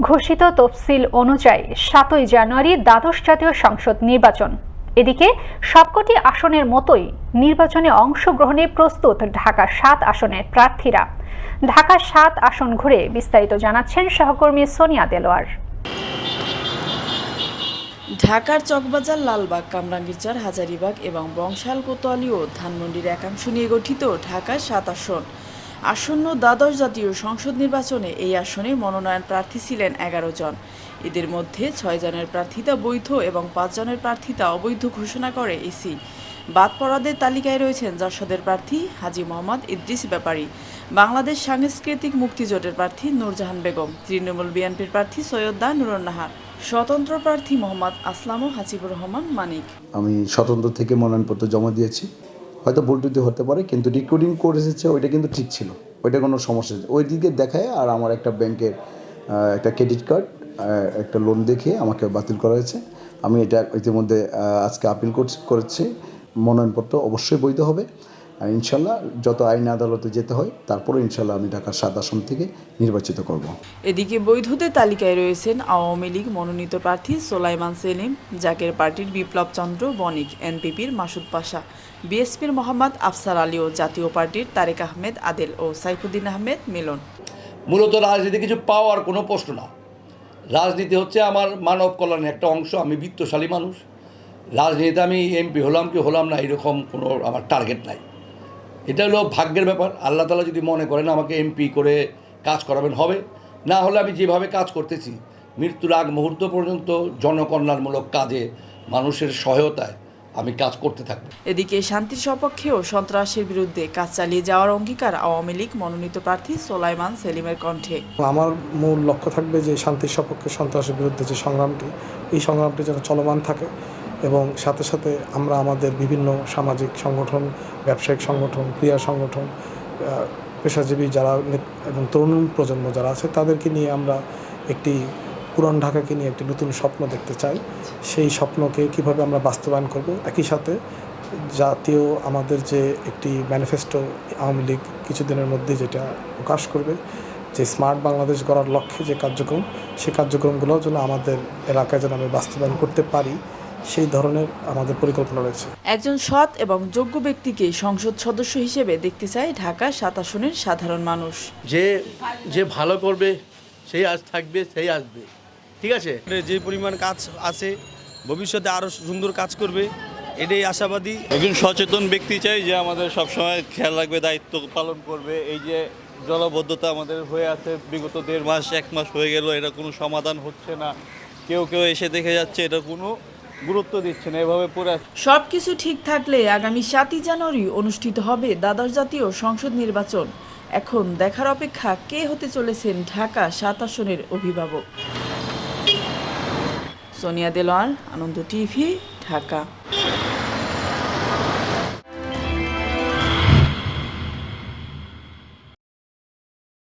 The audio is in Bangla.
ঘোষিত তফসিল অনুযায়ী সাতই জানুয়ারি দ্বাদশ জাতীয় সংসদ নির্বাচন। এদিকে সবকটি আসনের মতোই নির্বাচনে অংশগ্রহণে প্রস্তুত ঢাকা সাত আসনের প্রার্থীরা। ঢাকা সাত আসন ঘুরে বিস্তারিত জানাচ্ছেন সহকর্মী সোনিয়া দেলোয়ার। ঢাকার চকবাজার, লালবাগ, কামরাঙ্গীরচর, হাজারিবাগ এবং বংশাল, কোতোয়ালি ও ধানমন্ডির একাংশ নিয়ে গঠিত ঢাকার সাত আসন। আসন্ন দ্বাদশ জাতীয় সংসদ নির্বাচনে এই আসনে মনোনয়ন প্রার্থী ছিলেন এগারো জন। এদের মধ্যে ছয় জনের প্রার্থিতা বৈধ এবং পাঁচ জনের প্রার্থিতা অবৈধ ঘোষণা করে ইসি বাদ পড়াদের তালিকায় রয়েছেন জাসদের প্রার্থী হাজি মোহাম্মদ ইদ্রিস ব্যাপারী, বাংলাদেশ সাংস্কৃতিক মুক্তিজোটের প্রার্থী নূরজাহান বেগম, তৃণমূল বিএনপির প্রার্থী সৈয়দা নুরুন্নাহার স্বতন্ত্র প্রার্থী মোহাম্মদ আসলাম ও হাসিবুর রহমান মানিক। আমি স্বতন্ত্র থেকে মনোনয়নপত্র জমা দিয়েছি। হয়তো ভুল টুটি হতে পারে, কিন্তু রিকর্ডিং করে এসেছে, ওইটা কিন্তু ঠিক ছিল। ওইটা কোনো সমস্যা নেই। ওই দিকে দেখায়, আর আমার একটা ব্যাংকের একটা ক্রেডিট কার্ড একটা লোন দেখে আমাকে বাতিল করা হয়েছে। আমি এটা ইতিমধ্যে আজকে আপিল করছি, করেছি। মনোনয়নপত্র অবশ্যই বৈধ হবে। আর ইনশাল্লাহ যত আইন আদালতে যেতে হয় তারপরে ইনশাল্লাহ আমি ঢাকার সাত আসন থেকে নির্বাচিত করব। এদিকে বৈধদের তালিকায় রয়েছেন আওয়ামী লীগ মনোনীত প্রার্থী সোলাইমান সেলিম জাকের পার্টির বিপ্লব চন্দ্র বণিক এনপিপির মাসুদ পাশা বিএসপির মোহাম্মদ আফসার আলী ও জাতীয় পার্টির তারেক আহমেদ আদেল ও সাইফুদ্দিন আহমেদ মিলন। মূলত রাজনীতি কিছু পাওয়ার কোনো প্রশ্ন না। রাজনীতি হচ্ছে আমার মানব কল্যাণের একটা অংশ আমি বিত্তশালী মানুষ। রাজনীতিতে আমি এমপি হলাম কি হলাম না এরকম কোনো আমার টার্গেট নাই। এটা হলো ভাগ্যের ব্যাপার। আল্লাহ তালা যদি মনে করেন আমাকে এমপি করে কাজ করাবেন হবে। না হলে আমি যেভাবে কাজ করতেছি মৃত্যুর আগ মুহূর্ত পর্যন্ত জনকল্যাণমূলক কাজে মানুষের সহায়তায় আমি কাজ করতে থাকব। এদিকে শান্তির সপক্ষে ও সন্ত্রাসের বিরুদ্ধে কাজ চালিয়ে যাওয়ার অঙ্গীকার আওয়ামী লীগ মনোনীত প্রার্থী সোলাইমান সেলিমের কণ্ঠে। আমার মূল লক্ষ্য থাকবে যে শান্তির সপক্ষে সন্ত্রাসের বিরুদ্ধে যে সংগ্রামটি এই সংগ্রামটি যেন চলমান থাকে। এবং সাথে সাথে আমরা আমাদের বিভিন্ন সামাজিক সংগঠন, ব্যবসায়িক সংগঠন, ক্রীড়া সংগঠন পেশাজীবী যারা এবং তরুণ প্রজন্ম যারা আছে, তাদেরকে নিয়ে আমরা একটি পুরান ঢাকাকে নিয়ে একটি নতুন স্বপ্ন দেখতে চাই। সেই স্বপ্নকে কীভাবে আমরা বাস্তবায়ন করব, একই সাথে জাতীয় আমাদের যে একটি ম্যানিফেস্টো আওয়ামী লীগ কিছুদিনের মধ্যে যেটা প্রকাশ করবে, যে স্মার্ট বাংলাদেশ গড়ার লক্ষ্যে যে কার্যক্রম সেই কার্যক্রমগুলো যেন আমাদের এলাকায় যেন আমি বাস্তবায়ন করতে পারি। সেই ধরনের আমাদের পরিকল্পনা রয়েছে। একজন সৎ এবং যোগ্য ব্যক্তিকে সংসদ সদস্য হিসেবে দেখতে চায় ঢাকা সাত আসনের সাধারণ মানুষ। যে যে ভালো করবে সেই আজ থাকবে সেই আসবে। ঠিক আছে? যে পরিমাণ কাজ আছে ভবিষ্যতে আরও সুন্দর কাজ করবে এটাই আশাবাদী। একজন সচেতন ব্যক্তি চাই যে আমাদের সবসময় খেয়াল রাখবে দায়িত্ব পালন করবে। এই যে জলবদ্ধতা আমাদের হয়ে আছে বিগত দেড় মাস এক মাস হয়ে গেল এটা কোনো সমাধান হচ্ছে না। কেউ কেউ এসে দেখে যাচ্ছে এটা কোনো গুরুত্ব দিচ্ছে না এভাবে পুরো সবকিছু ঠিক থাকলে আগামী সাতই জানুয়ারি অনুষ্ঠিত হবে দ্বাদশ জাতীয় সংসদ নির্বাচন। এখন দেখার অপেক্ষা, কে হতে চলেছেন ঢাকা সাত আসনের অভিভাবক? সোনিয়া দেলোয়ার আনন্দ টিভি, ঢাকা।